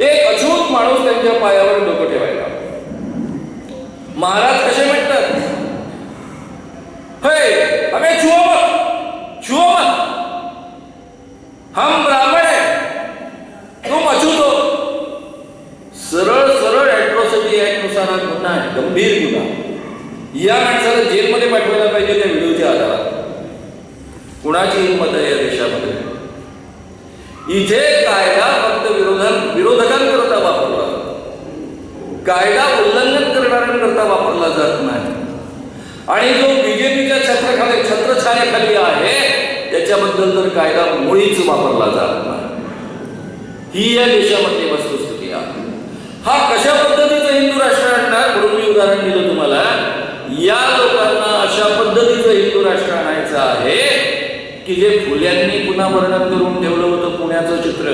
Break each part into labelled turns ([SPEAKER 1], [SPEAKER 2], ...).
[SPEAKER 1] एक अचूक माणूस त्यांच्या पायावर डोकं ठेवायला. महाराज कसे म्हणतात? हे अरे छुओ मत छुओ मत हम ब्राह्मण है तुम अछूत हो. सरळ सरळ अॅट्रॉसिटी ऍक्टनुसार हा गुन्हा आहे गंभीर गुन्हा. या माणसाला जेलमध्ये पाठवायला पाहिजे त्या व्हिडिओच्या आधारात कुणाची हिंमत आहे या देशामध्ये. इथे कायदा विरोधां विरोधकांकरता वापरला. कायदा उल्लंघन करणाऱ्यांकरता वापरला जात नाही. आणि जो बीजेपीच्या छत्रखाली छत्रछायाखाली आहे त्याच्याबद्दल तर कायदा मुळीच वापरला जात नाही. ही या देशामधली वस्तुस्थिती आहे. हा कशा पद्धतीचं हिंदू राष्ट्र आणणार म्हणून मी उदाहरण दिलं तुम्हाला? या लोकांना अशा पद्धतीचं हिंदू राष्ट्र आणायचं आहे की जे फुल्यांनी पुन्हा वर्णन करून ठेवलं होतं पुण्याचं चित्र.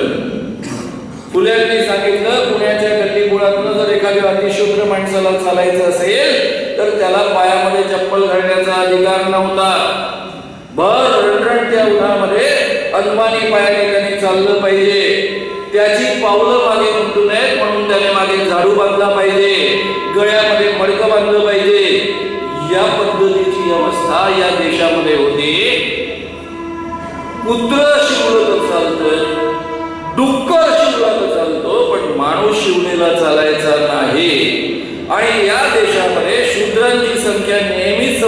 [SPEAKER 1] फुल्यांनी सांगितलं पुण्याच्या गल्लीबोळातनं जर एखाद्या अतिशुद्र माणसाला चालायचं असेल तर त्याला पायामध्ये चप्पल घालण्याचा अधिकार नव्हता. भर रणरणत्या उन्हामध्ये अनमानी पायाने त्याने चाललं पाहिजे. त्याची पावलं मागे उमटू नयेत म्हणून त्याने मागे झाडू बांधला पाहिजे. गळ्यामध्ये मडकं बांधलं पाहिजे. या पद्धतीची अवस्था या देशामध्ये होती. पुत्र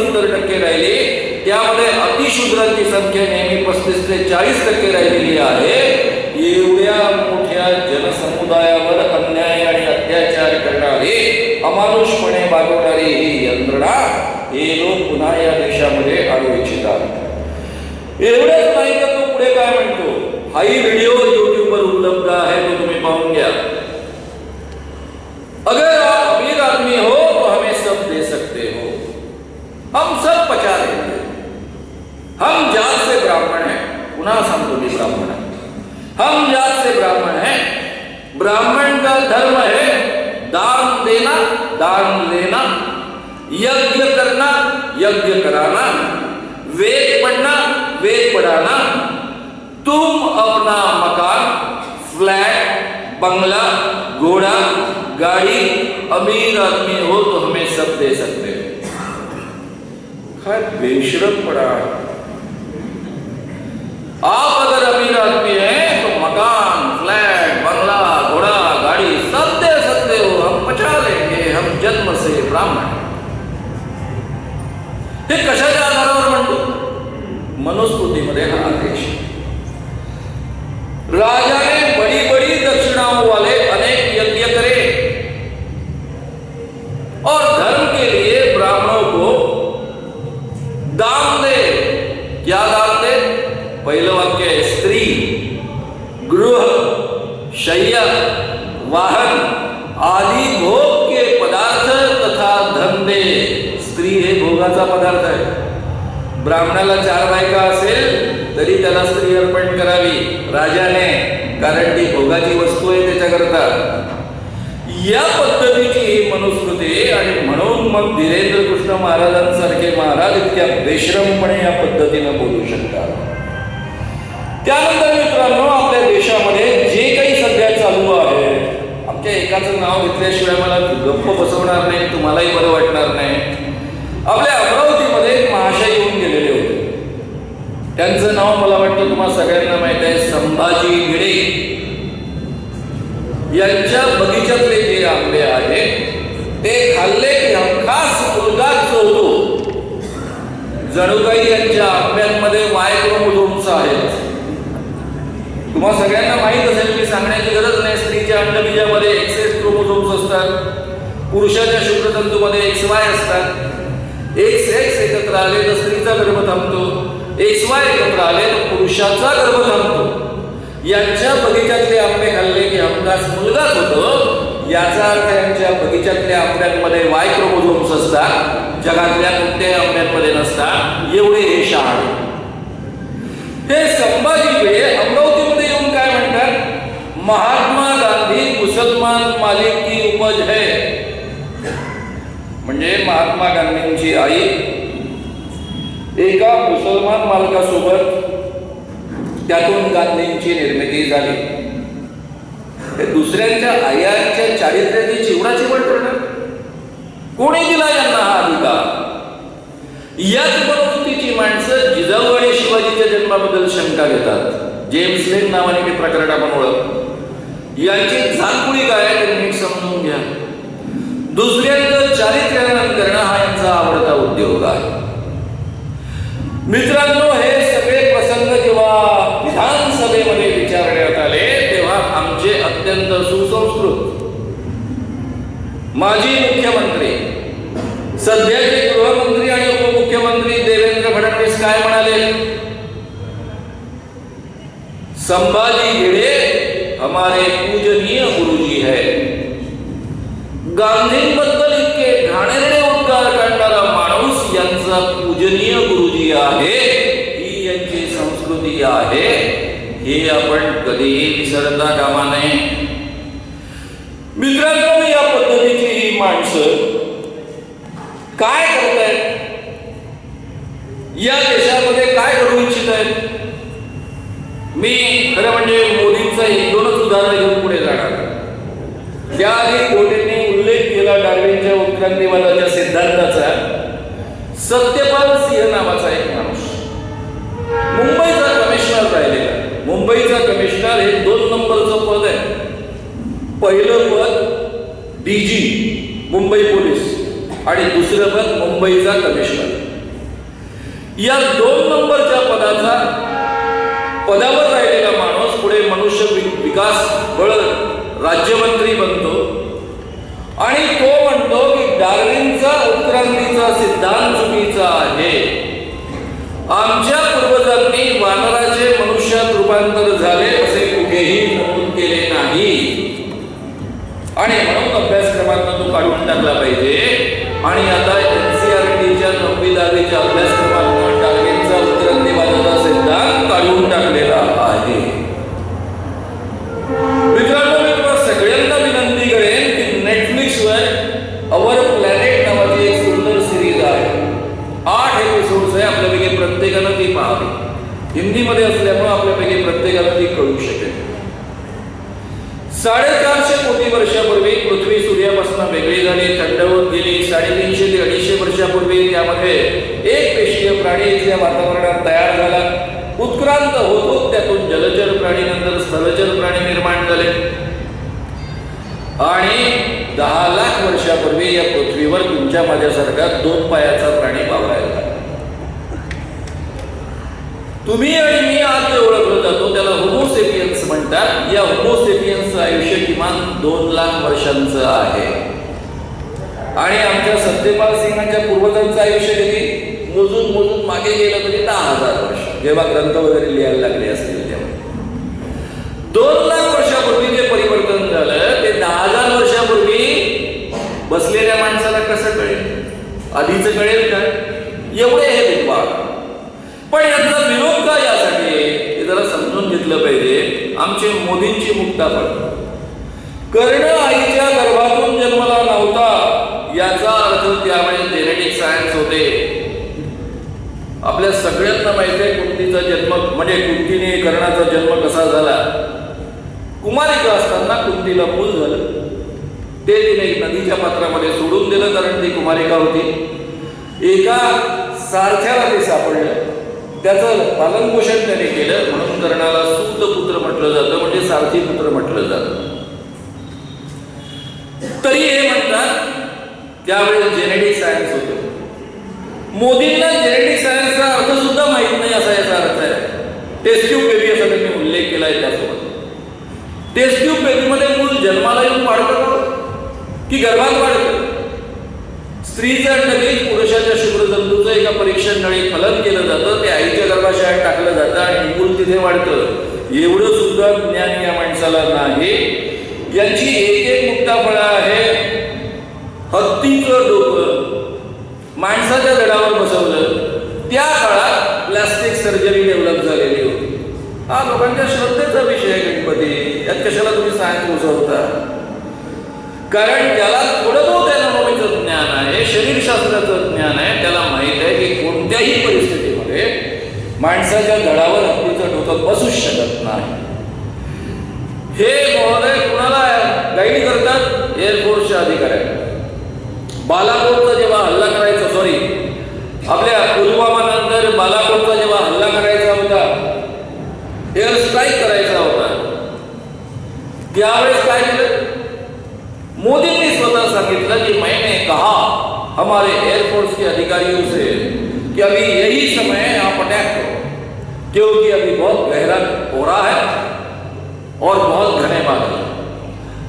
[SPEAKER 1] सत्तर टक्के अतिशूद्रांची संख्या नेहमी पस्तीस ते टक्के राहिलेली आहे मोठ्या जनसमुदायावर अन्याय अत्याचार वागवणारी ही यंत्रणा, हे तो उपलब्ध आहे तो तुम्ही पाहून अगर आप अमीर आदमी हो तो हमें सब दे सकते हो हम सब पचा लेंगे हम जात से ब्राह्मण पुन्हा सांगतो ब्राह्मण हम जात से ब्राह्मण हैं। ब्राह्मण का धर्म है दान देना, दान लेना, यज्ञ करना, यज्ञ कराना, वेद पढ़ना, वेद पढ़ाना। तुम अपना मकान, फ्लैट, बंगला, घोड़ा, गाड़ी, अमीर आदमी हो तो हमें सब दे सकते हो। काय बेशरम पड़ा आप अगर अमीर आदमी हैं तो मकान, फ्लैट, बंगला, घोड़ा, गाड़ी सब दे सकते हो हम पचा लेंगे, हम जन्म से ब्राह्मण. हे कशाच्या आधारावर म्हणतो मनुस्मृतीमध्ये हा आदेश राजाने ब्राह्मणाला चार बायका असेल तरी त्याला स्त्री अर्पण करावी. राजाने कारण ती भोगाची वस्तू आहे त्याच्याकरता. या पद्धतीची ही मनुस्मृती आणि म्हणून मग धीरेंद्र कृष्ण महाराजांसारखे महाराज इतक्या बेश्रमपणे या पद्धतीनं बोलू शकतात. त्यानंतर मित्रांनो आपल्या देशामध्ये जे काही सध्या चालू आहे आमच्या एकाचं नाव घेतल्याशिवाय मला गप्प बसवणार नाही तुम्हालाही बरं वाटणार नाही. आपल्या अमरावतीमध्ये महाशय येऊन त्यांचं नाव मला वाटतं तुम्हाला सगळ्यांना माहीत आहे संभाजी भिडे यांच्या बगीच्यातले जे आंबे आहेत ते खाल्ले की हमखास मुलगाच होतो जणू यांच्या आंब्यांमध्ये मायक्रोमोझोम्स आहेत. तुम्हा सगळ्यांना माहीत असेल मी सांगण्याची गरज नाही स्त्रीच्या अंडबीजामध्ये एक्सेस क्रोमोझोम्स असतात. पुरुषाच्या शुक्रतंतूमध्ये एक्स वाय असतात. एक्स एक्स एकत्र आले तर स्त्रीचा गर्भ थांबतो. एक्स वाय एकत्र आले तर पुरुषाचा गर्भ थांबतो यांच्या बगीच्यातले आंबे खाल्ले की हमखास मुलगाच होतो. याचा अर्थ यांच्या बगीच्यातल्या आंब्यांमध्ये वाय क्रोमोझोम्स असतात. जगातल्या कोणत्याही आंब्यांमध्ये नसतात. एवढे हे शहाणे. हे संभाजी भिडे अमरावतीमध्ये येऊन काय म्हणतात? महात्मा गांधी मुसलमान मालिक की उपज है. म्हणजे महात्मा गांधींची आई एका मुसलमान मालकासोबत त्यातून गांधींची निर्मिती झाली. हे दुसऱ्यांच्या आयांच्या चारित्र्याची चिवडा चिवड करणं कोणी दिला यांना हा अधिकार? याच प्रवृत्तीची माणसं जिजाऊ आणि शिवाजीच्या जन्माबद्दल शंका घेतात. जेम्स लेन नावाने ते प्रकरण आपण ओळख. यांची झालपुळी काय ते नीट समजून घ्या. दुसऱ्यांचं चारित्र्यानं करणं हा यांचा आवडता उद्योग आहे. मित्रांनो, हे सगळे प्रसंग जेव्हा विधानसभेमध्ये विचारण्यात आले तेव्हा आमचे अत्यंत सुसंस्कृत. माजी मुख्यमंत्री, सध्याचे गृहमंत्री आणि उपमुख्यमंत्री देवेंद्र फडणवीस काय म्हणाले? संभाजी भिडे, हमारे पूजनीय गुरुजी है. गांधींबद्दल इतके घाणेरडे उद्गार काढणारा माणूस यांचा पूजनीय गुरुजी आहे ही यांची संस्कृती आहे. हे आपण कधीही विसरता कामा नये. मित्रांनो या पद्धतीची ही माणसं काय करतायत? या देशामध्ये काय करू इच्छित आहेत मी खरं म्हणजे मोदींचं एक दोनच उदाहरण घेऊन पुढे जाणार. त्याआधी गोटेंनी उल्लेख केला डार्विनच्या उत्क्रांतीवादाच्या सिद्धांताचा. सत्यपाल सिंह नावाचा एक माणूस. मुंबईचा कमिशनर राहिलेला मुंबईचा कमिशनर हे दोन नंबरचं पद आहे. पहिलं पद डीजी मुंबई पोलीस आणि दुसरं पद मुंबईचा कमिशनर या दोन नंबरच्या पदाचा पदावर राहिलेला माणूस पुढे मनुष्य विकास बळ राज्यमंत्री बनतो. आणि तो म्हणतो की डार्विनचा उत्क्रांतीचा सिद्धांत चुकीचा आहे. आमच्या पूर्वजांनी वानराचे मनुष्यात रूपांतर झाले असे कुठेही नमूद केले नाही. आणि म्हणून अभ्यासक्रमांना तो काढून टाकला पाहिजे. आणि आता एनसीआरटीच्या नववी दहावीच्या अभ्यासक्रमांना डार्विनचा उत्क्रांतीवादाचा सिद्धांत काढून टाकलेला आहे मित्रांनो मी तुम्हाला सगळ्यांना विनंती करेन की नेटफ्लिक्सवर अवर प्लॅनेट नावाची एक सुंदर सिरीज आहे आठ एपिसोड्स आहे आपल्यापैकी प्रत्येकानं ती पाहावी हिंदीमध्ये असल्यामुळे आपल्यापैकी प्रत्येकाला ती कळू शकेल साडेचारशे कोटी वर्षापूर्वी पृथ्वी सूर्यापासून वेगळी झाली थंड होत गेली साडेतीनशे ते अडीचशे वर्षापूर्वी त्यामध्ये एक पेशीय प्राणी इथल्या वातावरणात तयार झाला उत्क्रांत होत होत त्यातून जलचर प्राणी नंतर स्थलचर प्राणी निर्माण झाले. आणि दहा लाख वर्षापूर्वी या पृथ्वीवर तुमच्या माझ्यासारखा दोन पायाचा प्राणी वावरायला तुम्ही आणि मी आज जे ओळखलो जातो. त्याला होमोसेपियन्स म्हणतात. या होमोसेपियन्सचं आयुष्य किमान दोन लाख वर्षांचं आहे. आणि आमच्या सत्यपाल सिंगांच्या पूर्वजांचं आयुष्य किती? मोजून मोजून मागे गेलं तरी दहा हजार वर्ष. जेव्हा ग्रंथ वगैरे लिहायला लागले असतील तेव्हा. दोन लाख वर्षापूर्वी जे परिवर्तन झालं ते दहा हजार वर्षापूर्वी बसलेल्या माणसाला कसं कळेल? आधीच कळेल का? एवढे हे विद्वान. पण याचा विरोध का यासाठी? हे जरा समजून घेतलं पाहिजे. आमचे मोदींची मुक्ता पण. कर्ण आईच्या गर्भातून जन्मला नव्हता. याचा अर्थ त्यावेळेस जेनेटिक सायन्स होते. आपल्या सगळ्यांना माहिती आहे कुंतीचा जन्म म्हणजे कुंतीने कर्णाचा जन्म कसा झाला? कुमारिका असताना कुंतीला मूल झालं. ते तिने नदीच्या पात्रामध्ये सोडून दिलं कारण ती कुमारिका होती. एका सारथ्याला ते सापडलं. त्याचं पालनपोषण त्याने केलं. म्हणून कर्णाला सुप्त पुत्र म्हटलं जातं म्हणजे सारथी पुत्र म्हटलं जातं. तरी हे म्हणतात त्यावेळेस जेनेटिक सायन्स होतं. मोदींना जेनेटिक सायन्सचा अर्थ सुद्धा माहीत नाही असा याचा अर्थ आहे. टेस्ट्यूब बेबी असा त्यांनी उल्लेख केलाय त्यासोबत. टेस्ट्यूब बेबीमध्ये मूल जन्माला येऊन वाढतं की गर्भात वाढतं स्त्रीचा अंडबीज पुरुषाच्या शुभ्रतंतूचं एका परीक्षण नळी फलन केलं जातं ते आईच्या गर्भाशयात टाकलं जातं आणि मूल तिथे वाढतं एवढं सुद्धा ज्ञान या माणसाला नाही. यांची एक एक मुक्ताफळं आहे. हत्तीचं डोकं माणसाच्या दडावर बसवलं. त्या काळात प्लास्टिक सर्जरी डेव्हलप झालेली होती. हा लोकांच्या श्रद्धेचा विषय गणपती. यात कशाला तुम्ही सायन्स बसवता? कारण ज्याला थोडं बहुत एनॉमिकचं ज्ञान आहे शरीरशास्त्राचं ज्ञान आहे त्याला माहीत आहे की कोणत्याही परिस्थितीमध्ये माणसाच्या धडावर हत्तीचं डोकं बसूच शकत नाही. हे महोदय कुणाला गाईड करतात एअरफोर्सच्या अधिकाऱ्यांना. बालाकोटचा जेव्हा हल्ला करायचा सॉरी आपल्या बालाकोटचा जेव्हा हल्ला करायचा होता एअर स्ट्राईक करायचा होता. त्यावेळेस काय केलं? मोदींनी स्वतः सांगितलं कि, मैंने कहा हमारे के अधिकारियों से कि अभी यही समय है, आप अटैक करो. क्योंकि अभी बहुत गहरा कोहरा है और बहुत घने बादल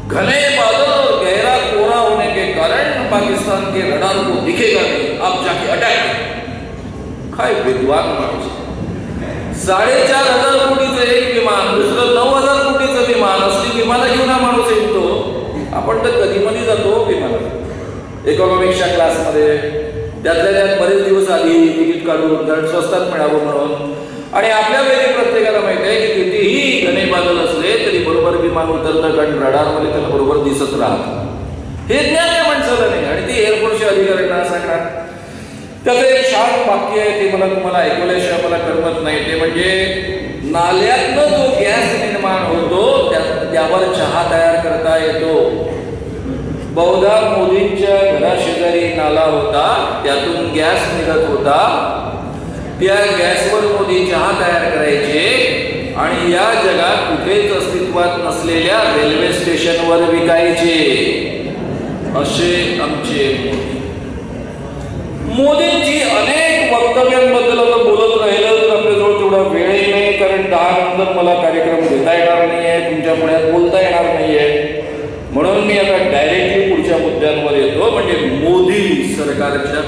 [SPEAKER 1] घने बादल और गहरा कोहरा के कारण पाकिस्तान के रडार को दिखेगा नहीं आप जाके अटैक काय विद्वान माणूस साडेचार हजार कोटीचं एक विमान दुसरं नऊ हजार कोटीचं विमान असली विमानं घेऊन हा माणूस येतो आपण तर कधी मधी जातो हो विमानात इकॉनॉमिक्सच्या क्लासमध्ये त्यातल्या त्यात बरेच दिवस आधी तिकीट काढून कारण स्वस्तात मिळावं म्हणून. आणि आपल्या वेळी प्रत्येकाला माहिती आहे की कितीही घने बादल असले तरी बरोबर विमान उतरतं कारण रडारमध्ये त्याला बरोबर दिसत राहतं. हे ज्ञान या माणसाला नाही. आणि ती एअरफोर्सच्या अधिकाऱ्यांना सांगणार. त्याचं एक छान वाक्य आहे ते मला तुम्हाला ऐकवल्याशिवाय मला करमत नाही. ते म्हणजे नाल्यातनं जो गॅस निर्माण होतो त्या- त्यावर चहा तयार करता येतो. बहुधा मोदींच्या घराशेजारी नाला होता त्यातून गॅस निघत होता. त्या गॅसवर मोदी चहा तयार करायचे आणि या जगात कुठेच अस्तित्वात नसलेल्या रेल्वे स्टेशनवर विकायचे. असे आमचे मोदी. मोदींची अनेक वक्तव्यांबद्दल आता बोलत राहिलं तर आपल्याजवळ तेवढा वेळही नाही कारण दहा नंतर मला कार्यक्रम घेता येणार नाही आहे तुमच्या पुण्यात बोलता येणार नाही आहे म्हणून मी आता डायरेक्टली पुढच्या मुद्द्यांवर येतो म्हणजे मोदी सरकारच्या